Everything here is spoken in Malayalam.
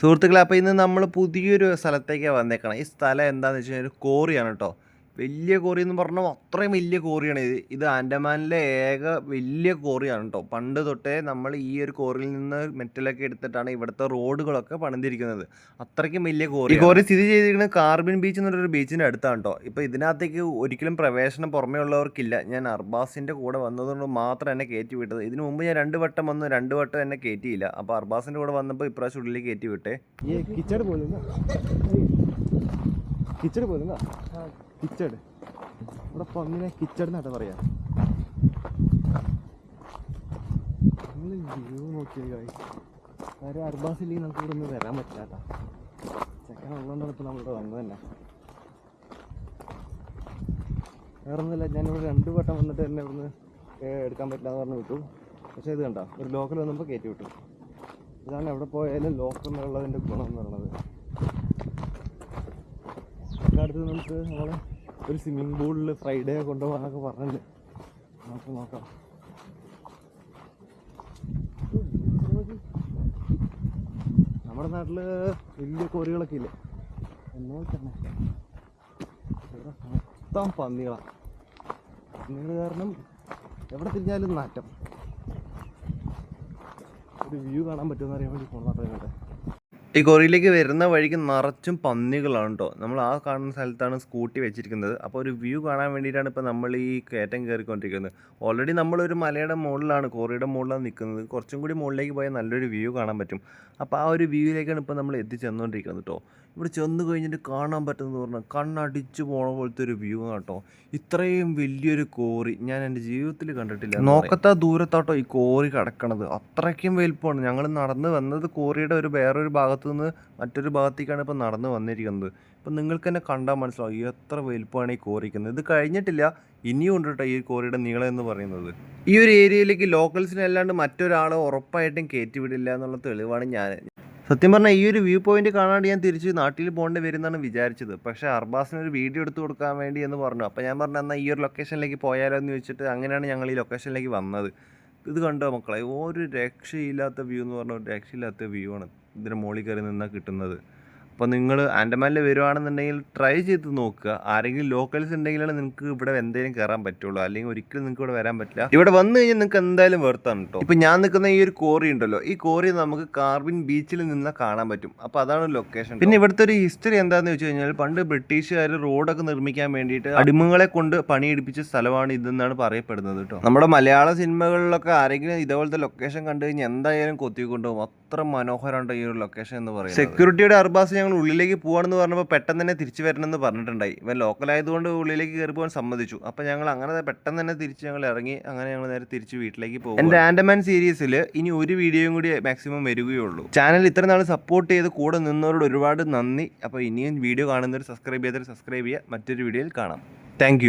സുഹൃത്തുക്കളെ അപ്പോൾ ഇന്ന് നമ്മൾ പുതിയൊരു സ്ഥലത്തേക്കാണ് വന്നേക്കണം. ഈ സ്ഥലം എന്താണെന്ന് വെച്ച് കഴിഞ്ഞാൽ ഒരു കോറിയാണ് കേട്ടോ വലിയ കോറി എന്ന് പറഞ്ഞാൽ അത്രയും വലിയ കോറിയാണ് ഇത് ഇത് ആൻഡമാനിലെ ഏക വലിയ കോറിയാണ് കേട്ടോ പണ്ട് തൊട്ടേ നമ്മൾ ഈ ഒരു കോറിയിൽ നിന്ന് മെറ്റലൊക്കെ എടുത്തിട്ടാണ് ഇവിടുത്തെ റോഡുകളൊക്കെ പണിതിരിക്കുന്നത്. അത്രയ്ക്കും വലിയ കോറി ഈ കോറി സ്ഥിതി ചെയ്തിരിക്കുന്നത് കാർബിൻ ബീച്ച് എന്നൊരു ബീച്ചിന്റെ അടുത്താണ് കേട്ടോ ഇപ്പോൾ ഇതിനകത്തേക്ക് ഒരിക്കലും പ്രവേശനം പുറമേ ഉള്ളവർക്കില്ല. ഞാൻ അർബാസിന്റെ കൂടെ വന്നതുകൊണ്ട് മാത്രം എന്നെ കയറ്റി വിട്ടത്. ഇതിനു മുമ്പ് ഞാൻ രണ്ട് വട്ടം വന്നു രണ്ട് വട്ടം എന്നെ കയറ്റിയില്ല അപ്പോൾ അർബാസിന്റെ കൂടെ വന്നപ്പോൾ ഇപ്രാവശ്യം ഉള്ളിലേക്ക് കയറ്റി വിട്ടേ. കിച്ചടി പോലും കിച്ചടി പോലും കിച്ചട്. ഇവിടെ പന്നിനെ കിച്ചട് എന്നാട്ടാ പറയാ? നിങ്ങൾ വ്യൂ നോക്കിയത് കാര്യം അർബാസില്ലെങ്കിൽ നമുക്ക് ഇവിടെ ഒന്ന് വരാൻ പറ്റില്ല കേട്ടോ. ചെക്കൻ ഉള്ളതുകൊണ്ടാണ് ഇപ്പോൾ നമ്മളിവിടെ വന്നത് തന്നെ. വേറെ ഒന്നുമില്ല ഞാനിവിടെ രണ്ട് വട്ടം വന്നിട്ട് തന്നെ ഇവിടുന്ന് എടുക്കാൻ പറ്റില്ല എന്ന് പറഞ്ഞു വിട്ടു. പക്ഷെ ഇത് കണ്ടോ? ഒരു ലോക്കൽ വന്നപ്പോൾ കയറ്റി വിട്ടു. ഇതാണ് എവിടെ പോയാലും ലോക്കൽ എന്നുള്ളതിന്റെ ഗുണം എന്ന് പറയുന്നത്. അടുത്ത് നമുക്ക് നമ്മളെ ഒരു സ്വിമ്മിംഗ് പൂളിൽ ഫ്രൈഡേ കൊണ്ടുപോകാനൊക്കെ പറഞ്ഞിട്ടുണ്ട് നമുക്ക് നോക്കാം. നമ്മുടെ നാട്ടിൽ വലിയ കോറികളൊക്കെ ഇല്ലേ? എന്നാൽ തന്നെ. മൊത്തം പന്നികളാണ് പന്നികൾ കാരണം എവിടെ തിരിഞ്ഞാലും നാറ്റം. ഒരു വ്യൂ കാണാൻ പറ്റുമെന്ന് അറിയാൻ വേണ്ടി പോകുന്ന കേട്ടോ ഈ കൊറിയിലേക്ക് വരുന്ന വഴിക്ക് നിറച്ചും പന്നികളാണ് കേട്ടോ നമ്മൾ ആ കാണുന്ന സ്ഥലത്താണ് സ്കൂട്ടി വെച്ചിരിക്കുന്നത്. അപ്പോൾ ഒരു വ്യൂ കാണാൻ വേണ്ടിയിട്ടാണ് ഇപ്പോൾ നമ്മൾ ഈ കയറ്റം കയറിക്കൊണ്ടിരിക്കുന്നത്. ഓൾറെഡി നമ്മളൊരു മലയുടെ മുകളിലാണ് കോറിയുടെ മുകളിലാണ് നിൽക്കുന്നത്. കുറച്ചും കൂടി മുകളിലേക്ക് പോയാൽ നല്ലൊരു വ്യൂ കാണാൻ പറ്റും. അപ്പോൾ ആ ഒരു വ്യൂയിലേക്കാണ് ഇപ്പോൾ നമ്മൾ എത്തിച്ചെന്നുകൊണ്ടിരിക്കുന്നത് കേട്ടോ ഇവിടെ ചെന്ന് കഴിഞ്ഞിട്ട് കാണാൻ പറ്റുന്നത് പറഞ്ഞാൽ കണ്ണടിച്ച് പോണ പോലത്തെ ഒരു വ്യൂ കേട്ടോ. ഇത്രയും വലിയൊരു കോറി ഞാൻ എന്റെ ജീവിതത്തിൽ കണ്ടിട്ടില്ല നോക്കത്താ ദൂരത്താട്ടോ ഈ കോറി കിടക്കണത്. അത്രയ്ക്കും വലുപ്പമാണ്. ഞങ്ങൾ നടന്ന് വന്നത് കോറിയുടെ ഒരു വേറൊരു ഭാഗത്തു നിന്ന് മറ്റൊരു ഭാഗത്തേക്കാണ് ഇപ്പോൾ നടന്ന് വന്നിരിക്കുന്നത്. ഇപ്പം നിങ്ങൾക്ക് തന്നെ കണ്ടാൽ മനസ്സിലാവും എത്ര വലുപ്പമാണ് ഈ കോറിക്കുന്നത് ഇത് കഴിഞ്ഞിട്ടില്ല. ഇനിയും ഉണ്ട് കേട്ടോ ഈ കോറിയുടെ നീളം എന്ന് പറയുന്നത്. ഈ ഒരു ഏരിയയിലേക്ക് ലോക്കൽസിനെ അല്ലാണ്ട് മറ്റൊരാളെ ഉറപ്പായിട്ടും കയറ്റി വിടില്ല എന്നുള്ള തെളിവാണ് ഞാൻ സത്യം പറഞ്ഞാൽ ഈ ഒരു വ്യൂ പോയിന്റ് കാണാണ്ട് ഞാൻ തിരിച്ച് നാട്ടിൽ പോകേണ്ടി വരുന്നതാണ് വിചാരിച്ചത്. പക്ഷേ അർബാസിന് ഒരു വീഡിയോ എടുത്ത് കൊടുക്കാൻ വേണ്ടി എന്ന് പറഞ്ഞു. അപ്പോൾ ഞാൻ പറഞ്ഞു എന്നാൽ ഈ ഒരു ലൊക്കേഷനിലേക്ക് പോയാലോ എന്ന് ചോദിച്ചിട്ട് അങ്ങനെയാണ് ഞങ്ങൾ ഈ ലൊക്കേഷനിലേക്ക് വന്നത്. ഇത് കണ്ടോ മക്കളെ? ഒരു രക്ഷയില്ലാത്ത വ്യൂ എന്ന് പറഞ്ഞാൽ ഒരു രക്ഷയില്ലാത്ത വ്യൂ ആണ് ഇതിന് മുകളിൽ കയറി നിന്നാൽ കിട്ടുന്നത്. അപ്പോൾ നിങ്ങൾ ആൻഡമാനിൽ വരുവാണെന്നുണ്ടെങ്കിൽ ട്രൈ ചെയ്ത് നോക്കുക. ആരെങ്കിലും ലോക്കൽസ് ഉണ്ടെങ്കിലാണ് നിങ്ങൾക്ക് ഇവിടെ എന്തെങ്കിലും കയറാൻ പറ്റുള്ളൂ. അല്ലെങ്കിൽ ഒരിക്കലും നിങ്ങൾക്ക് ഇവിടെ വരാൻ പറ്റില്ല. ഇവിടെ വന്നു കഴിഞ്ഞാൽ നിങ്ങൾക്ക് എന്തായാലും വെർത്താണ് കേട്ടോ ഇപ്പം ഞാൻ നിൽക്കുന്ന ഈ ഒരു കോറി ഉണ്ടല്ലോ. ഈ കോറി നമുക്ക് കാർബിൻ ബീച്ചിൽ നിന്ന് കാണാൻ പറ്റും. അപ്പോൾ അതാണ് ലൊക്കേഷൻ പിന്നെ ഇവിടുത്തെ ഒരു ഹിസ്റ്ററി എന്താണെന്ന് വെച്ച് കഴിഞ്ഞാൽ പണ്ട് ബ്രിട്ടീഷുകാർ റോഡൊക്കെ നിർമ്മിക്കാൻ വേണ്ടിയിട്ട് അടിമകളെ കൊണ്ട് പണിയെടുപ്പിച്ച സ്ഥലമാണ് ഇതെന്നാണ് പറയപ്പെടുന്നത് കേട്ടോ നമ്മുടെ മലയാള സിനിമകളിലൊക്കെ ആരെങ്കിലും ഇതേപോലത്തെ ലൊക്കേഷൻ കണ്ടു കഴിഞ്ഞാൽ എന്തായാലും കൊത്തിക്കൊണ്ടുപോകും. അത്ര മനോഹരമാണ് ഈ ഒരു ലൊക്കേഷൻ എന്ന് പറയുന്നത്. സെക്യൂരിറ്റിയുടെ അർബാസ് ഞങ്ങൾ ഉള്ളിലേക്ക് പോവാണെന്ന് പറഞ്ഞപ്പോൾ പെട്ടെന്ന് തന്നെ തിരിച്ചു വരണമെന്ന് പറഞ്ഞിട്ടുണ്ടായി. ഇവൻ ലോക്കൽ ആയതുകൊണ്ട് ഉള്ളിലേക്ക് കയറി പോകാൻ സമ്മതിച്ചു. അപ്പോൾ ഞങ്ങൾ അങ്ങനെ പെട്ടെന്ന് തന്നെ തിരിച്ച് ഞങ്ങൾ ഇറങ്ങി. അങ്ങനെ ഞങ്ങൾ നേരെ തിരിച്ച് വീട്ടിലേക്ക് പോകും എന്റെ ആൻഡമാൻ സീരീസിൽ ഇനി ഒരു വീഡിയോയും കൂടി മാക്സിമം വരികയുള്ളൂ. ചാനൽ ഇത്ര നാൾ സപ്പോർട്ട് ചെയ്ത് കൂടെ നിന്നവരോട് ഒരുപാട് നന്ദി. അപ്പോൾ ഇനിയും വീഡിയോ കാണുന്നവർ സബ്സ്ക്രൈബ് ചെയ്തവർ സബ്സ്ക്രൈബ് ചെയ്യുക. മറ്റൊരു വീഡിയോയിൽ കാണാം. താങ്ക്